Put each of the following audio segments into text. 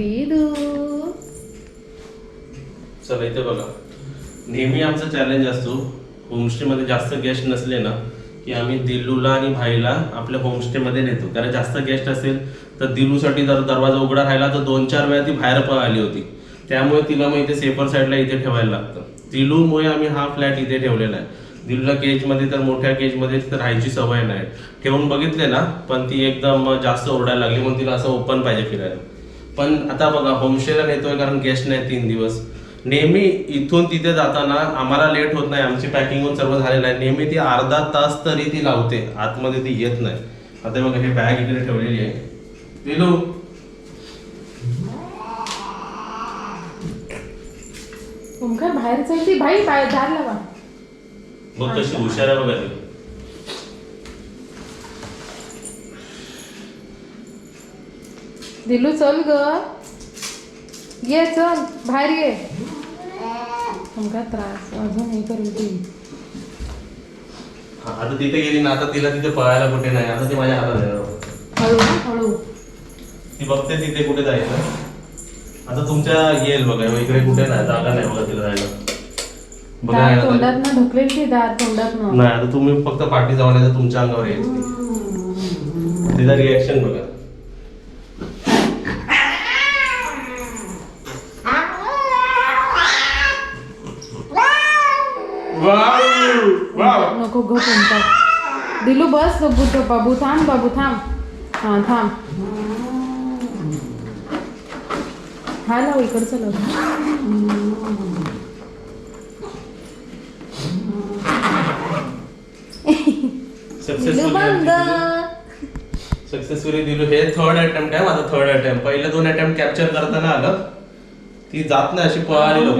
दिदू चला इथे बघा. नेहमी आमचा चॅलेंज असतो होमस्टेमध्ये जास्त गेस्ट नसले ना की आम्ही दिल्लूला आणि भाईला आपल्या होमस्टेमध्ये नेतो. कारण जास्त गेस्ट असेल तर दिल्लूसाठी जर दरवाजा उघडा राहिला तर दोन चार वेळा ती बाहेर पण आली होती. त्यामुळे तिला मग इथे सेफर साईडला इथे ठेवायला लागतं. दिल्लूमुळे आम्ही हा फ्लॅट इथे ठेवलेला आहे. दिल्लूला केजमध्ये तर मोठ्या केजमध्ये तर राहायची सवय नाही. ठेवून बघितले ना पण ती एकदम जास्त ओरडायला लागली म्हणून तिला असं ओपन पाहिजे फिरायला. पण आता बघा होमस्टेला नेतोय कारण गेस्ट नाही तीन दिवस. नेहमी इथून तिथे जाताना आम्हाला लेट होत नाही आमची पॅकिंग होऊन सर्व झालेलं आहे. नेहमी ती अर्धा तास तरी ती लावते आतमध्ये ती येत नाही. आता बघा हे बॅग इकडे ठेवलेली आहे. ओमकार बाहेर जायची भाई बाहेर दार लावा. बघ कशी हुशार आहे बघा ती. दिलू चल ग. ये चल बाहेर ये. ओमकार त्रास अजून हे करेल ती हा, आता तिथे गेली ना आता तिला तिथे पळायला कुठे नाही आता ती माझ्या हातात आहे. हळू ना हळू. ती बघते तिथे कुठे जायचं. आता तुमच्या येईल बघा इकडे कुठे नाही जागा नाही बघा तिला जायला. तोंडात ना ढकलेल ती दार तोंडात ना. नाही आता तुम्ही फक्त पाठी जाऊन तुमच्या अंगावर येईल तिचा रिॲक्शन बघा. नको गप ओमकार दिलू बस बघू तो बाबू थांब बाबू थांब. हा थांब. हा लाव इकडचं लाव. सक्सेसफुली दिलो हे थर्ड अटेम्प्ट आहे माझा थर्ड अटेम्प्ट पहिले दोन अटेम्प्ट कॅप्चर करताना आलं. ती जात नाही अशी पळाली लोक.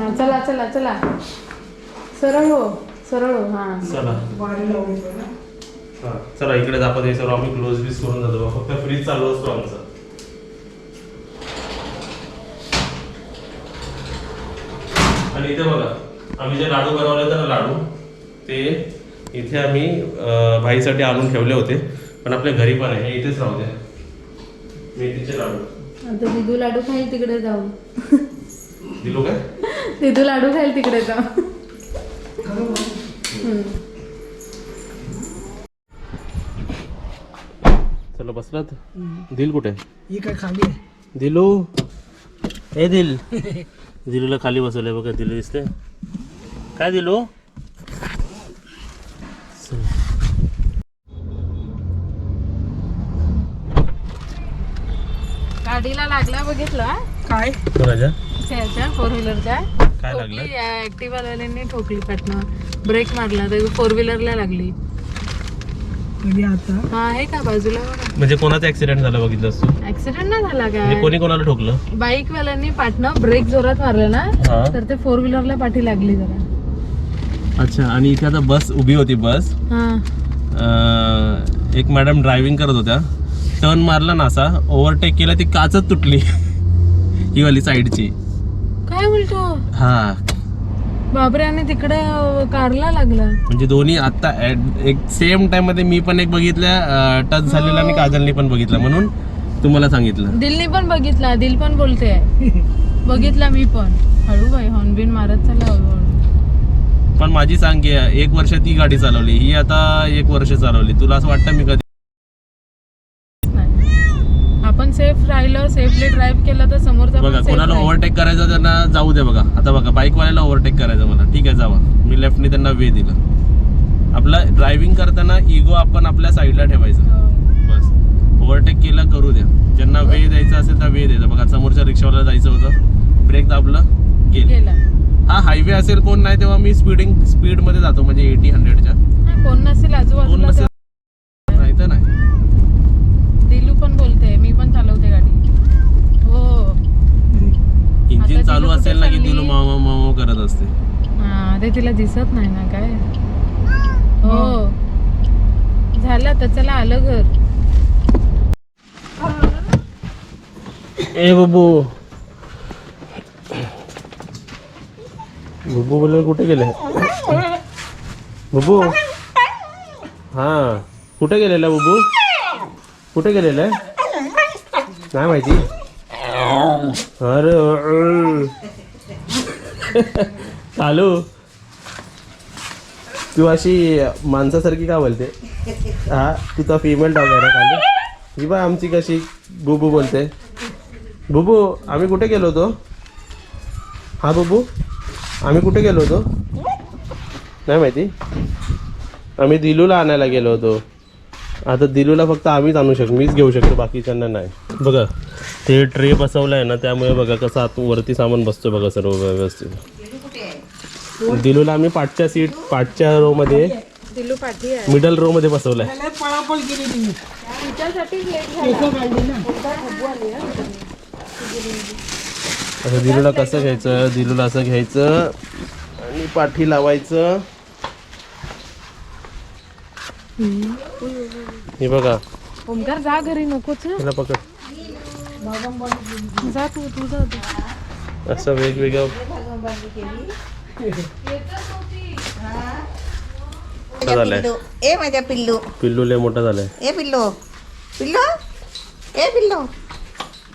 हा चला चला चला. सरळ हो सरळ हो हा. चला. हा, चला इकडे दाखवत हे सर्व आम्ही क्लोज बीस करून जातो. बघा. फक्त फ्रीज चालू असतो आमचा. आणि इथे बघा आम्ही जे लाडू बनवले होते ना लाडू ते इथे आम्ही अं, भाईसाठी आणून ठेवले होते. पण आपल्या घरी पण आहे हे इथेच राहू द्या. मेथीचे लाडू. आता दिदू लाडू खाईल तिकडे जाऊ दिलो काय? दिदू लाडू खाईल तिकडे जाऊ हम्म. चला बसलात? दिल कुठे? ही काय खाली आहे? दिलू? ए दिल. दिलूला खाली बसवलंय बघा दिलू दिसते काय दिलू? गाडीला लागला बघितला काय? राजा? त्याच्या फोर व्हीलरच्या काय लागलं? ऍक्टिव्हा वाल्यांनी ठोकली पाटणं. ब्रेक मारला तर फोर व्हीलरला लागली. आता? हा आहे का बाजूला? बघा म्हणजे कोणाचा ऍक्सिडेंट झाला बघितलं असतो? ऍक्सिडेंट नाही झाला म्हणजे काय कोणी कोणाला ठोकलं? बाईक वाल्यांनी पाटणं ब्रेक जोरात मारलं ना हा. तर ते फोर व्हीलरला पाठी लागली जरा. अच्छा आणि इथे आता बस उभी होती बस. हा. अं, एक मॅडम ड्रायव्हिंग करत होत्या. टर्न मारला ना असा ओव्हरटेक केला ती काचच तुटली. ही वाली साईडची काय बोलतो? हा. बापरे आणि तिकडे कारला लागला. म्हणजे दोन्ही आता at- एक सेम टाइममध्ये मी पण एक बघितल्या टच झालेला आणि काजलनी पण बघितला म्हणून तुम्हाला सांगितलं. दिलनी पण बघितला दिल पण बोलते बघितला मी पण. हळू बाई हॉर्नबिन मारत चालला हळूहळू पण माझी सांग की एक वर्ष ती गाडी चालवली ही आता एक वर्ष चालवली. तुला असं वाटतं मी कधी नाही. आपण सेफ राहिलं सेफली ड्राईव्ह केलं तर समोरचा बघा पण safe कोणाला राहील. ओव्हरटेक करायचं त्यांना जाऊ दे बघा. आता बघा बाईकवाल्याला ओव्हरटेक करायचं मला ठीक आहे जावा. मी लेफ्टने त्यांना वे दिलं. आपलं ड्रायव्हिंग करताना इगो आपण आपल्या साईडला ठेवायचं. हो. बस. ओव्हरटेक केला करू द्या. ज्यांना वे द्यायचा असेल तर वे द्यायचा. बघा समोरच्या रिक्षावाला जायचं होतं. ब्रेक दाबलं गेलं. गेला. हा हायवे असेल कोण नाही तेव्हा मी स्पीडिंग स्पीडमध्ये जातो. म्हणजे एटी हंड्रेडच्या हा, कोण नसेल कोण आजूबाजूला नसेल नाही तर नाही तर दिलू पण बोलते मी पण चालवते गाडी हो इंजिन आता चालू तिला असेल ना की कुठे तिला मामा मामा करत असते हा ते तिला दिसत नाही ना काय? हो. झालं तर चला आलं घर. ए बबू. बबू बोल कुठे गेले? बबू. हा. कुठे गेलेला बबू? कुठे गेलेला? काय नाही माहिती? अरे चालू तू अशी माणसासारखी का बोलते? हा तू तर फिमेल डॉग आहे ना ही बा आमची कशी बुबू बोलते. बुबू आम्ही कुठे गेलो होतो? हा बुबू आम्ही कुठे गेलो होतो? नाही माहिती. आम्ही दिलूला आणायला गेलो होतो. आता दिलूला फक्त आम्हीच आणू शकतो मीच घेऊ शकतो बाकीच्यांना नाही. बघा ते ट्रे बसवलं आहे ना त्यामुळे बघा कसं आत वरती सामान बसतो बघा सर्व व्यवस्थित. दिलूला आम्ही पाठच्या सीट पाठच्या रो मध्ये दिलू पाठी आहे. मिडल रो मध्ये बसवलाय. पळापळ केली तुम्ही. लेट आता दिलूला कसं घ्यायचं? दिलूला असं घ्यायचं आणि पाठी लावायचं. हे बघा. ओमकार जा घरी नकोच. त्याला पकड. जा तू तू जा. तू. असं वेगवेगळं. मोठा झालाय. पिल्लू. ए माझ्या पिल्लू. पिल्लू लय मोठा झालाय. ए पिल्लू. पिल्लू? ए पिल्लू.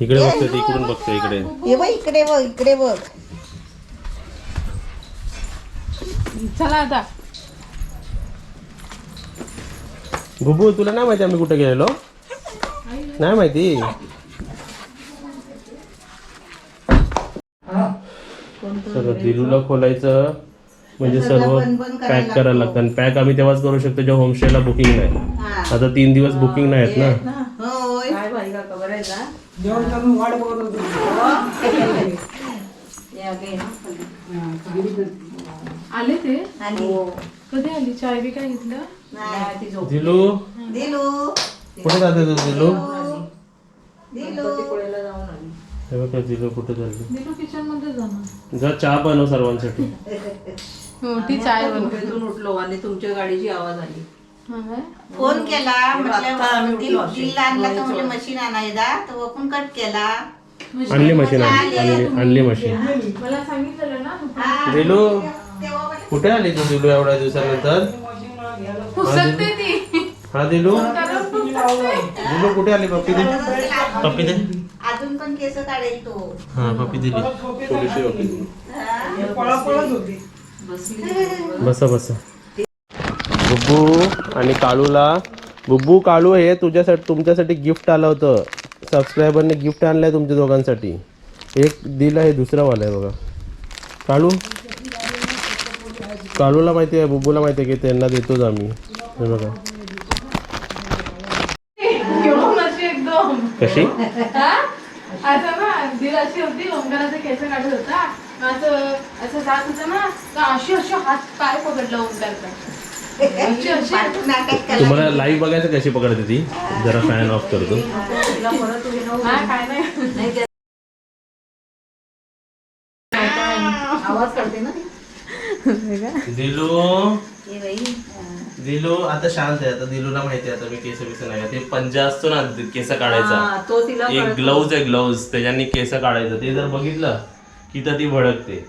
इकडे बघतोय ते इकडून बघतोय इकडे. ये बघ इकडे बघ इकडे बघ. चला आता. बुबू तुला नाही माहिती आम्ही कुठे गेलेलो? नाही माहिती? सर्व दिलूला खोलायचं म्हणजे सर्व बंद- बंद करायला पॅक करायला लागतं. आणि पॅक आम्ही तेव्हाच करू शकतो जेव्हा होमस्टेला बुकिंग नाही. आता तीन दिवस बुकिंग नाही आहेत ना? आले ते? आणि कधी आली? चाय बी काय घेतलं? दिलू? दिलू. कुठे जाते तू दिलू? दिलू. हे बघा दिलू कुठे चालली दिलू किचनमध्ये जाणार. जा चहा बनव सर्वांसाठी. मोठी चाय बनव. झोपेतून उठलो आणि तुमच्या गाडीची आवाज आली. हा काय? फोन केला म्हटलं. दिल आणला तर म्हणजे मशीन आणायला तर आपण कट केला. आणली मशीन आणली आणली आणली मशीन. मला सांगितलेलं ना हा, दिलू तेव्हा कुठे आली तू दिलू एवढ्या दिवसानंतर? पुसकते ती. हा दिलू? दिलू कुठे आली पप्पी दे पप्पी दे अजून पण केस काढेल तो. हा पप्पी दिली. थोडीशी पप्पी दिली बसा बसा. बुब्बू आणि काळूला बुब्बू काळू हे तुझ्यासाठी तुमच्यासाठी गिफ्ट आलं होतं. सबस्क्रायबरने गिफ्ट आणलंय तुमच्या दोघांसाठी. एक दिलं आहे दुसरा वाला आहे बघा. काळू काळूला माहिती आहे बुब्बूला माहिती आहे की त्यांना देतोच आम्ही. हे बघा. कशी? असं ना दिल अशी होती ओंकाराचे केस काढत होता. असं असं जात होतं ना तर अशी अशी हात पाय पकडला ओंकारचा अशी अशी. तुम्हाला लाईव्ह बघायचं कशी पकडते ती? जरा फॅन ऑफ करतो. हा काय नाही. आवाज काढते ना. दिलू. दिलू आता शांत आहे. आता दिलूला माहिती आहे आता मी केस बिस नाही ते पंजा असतो ना केस काढायचा. हा, तो तिला एक कळतो. ग्लव्ज आहे ग्लव्ज. त्याच्यानी केस काढायचं. ते जर बघितलं की तर ती भडकते.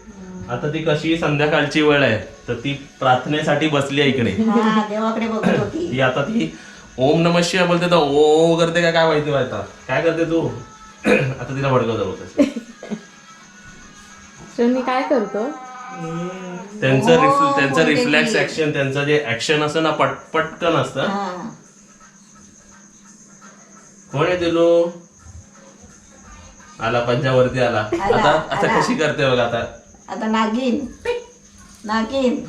आता ती कशी संध्याकाळची वेळ आहे तर ती प्रार्थनेसाठी बसली आहे इकडे. हा देवाकडे बघत होती. ती आता ती ओम नम शिवाय बोलते तर ओ करते का? काय माहिती आता काय करते तू? आता तिला भडकवत होतं शनी काय करतो? त्यांचं रिफ- त्यांचं रिफ्लेक्स ऍक्शन त्यांचं जे ऍक्शन असतं ना पट पटकन असतं. हा. कोण आहे दिलू? आला पंजावरती आला. आला, आता आता आला. कशी करते बघ आता. आता नागिन. नागिन.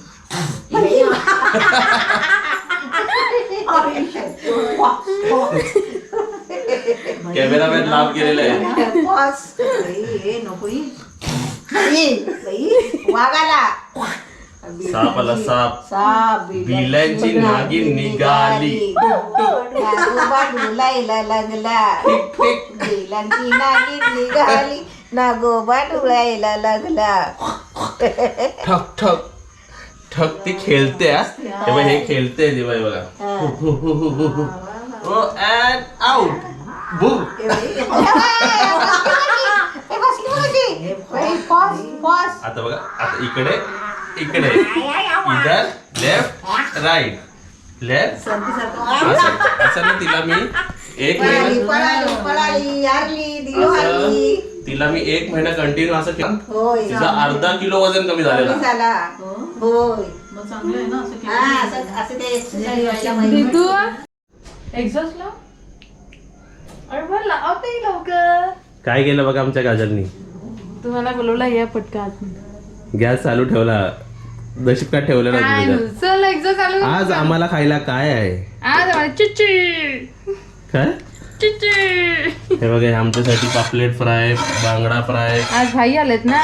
कॅमेरामॅन लाभ गेलेला आहे. हे नको ही. बाई वागाला साप साप बिलांची नागिन निघाली नागोबा लागला बिलांची नागिन निघाली नागोबा डुलायला लागला ठक ठक ठक ती खेळते हा. हे खेळते ते बघ ओ अँड आउट बुम ए बसली माझी बाई, पॉज पॉज आता बघा आता इकडे इकडे. इधर लेफ्ट राईट लेफ्ट असं असं ना तिला मी एक महिना तिला मी एक महिना कंटिन्यू असं केलं. होय. तिचा अर्धा किलो वजन कमी झालेला. काय केलं बघा आमच्या काजलनी तुम्हाला बोलवला या पटका. गॅस चालू ठेवला. नशीब का ठेवलं. चल चालू कर. आज आम्हाला खायला काय आहे? आज आम्हाला चिची काय? चिची हे बघा हे आमच्यासाठी पापलेट फ्राय बांगडा फ्राय. आज भाई आलेत ना?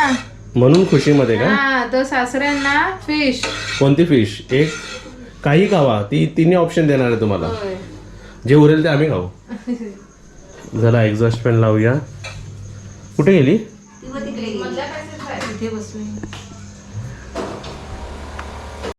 म्हणून खुशीमध्ये का? हा तर सासऱ्यांना फिश कोणती फिश एक? काही खावा. ती तिन्ही ऑप्शन देणार आहे तुम्हाला. जे उरेल ते आम्ही खाऊ. जरा एक्झॉस्ट फॅन लावूया. कुठे गेली? ती मग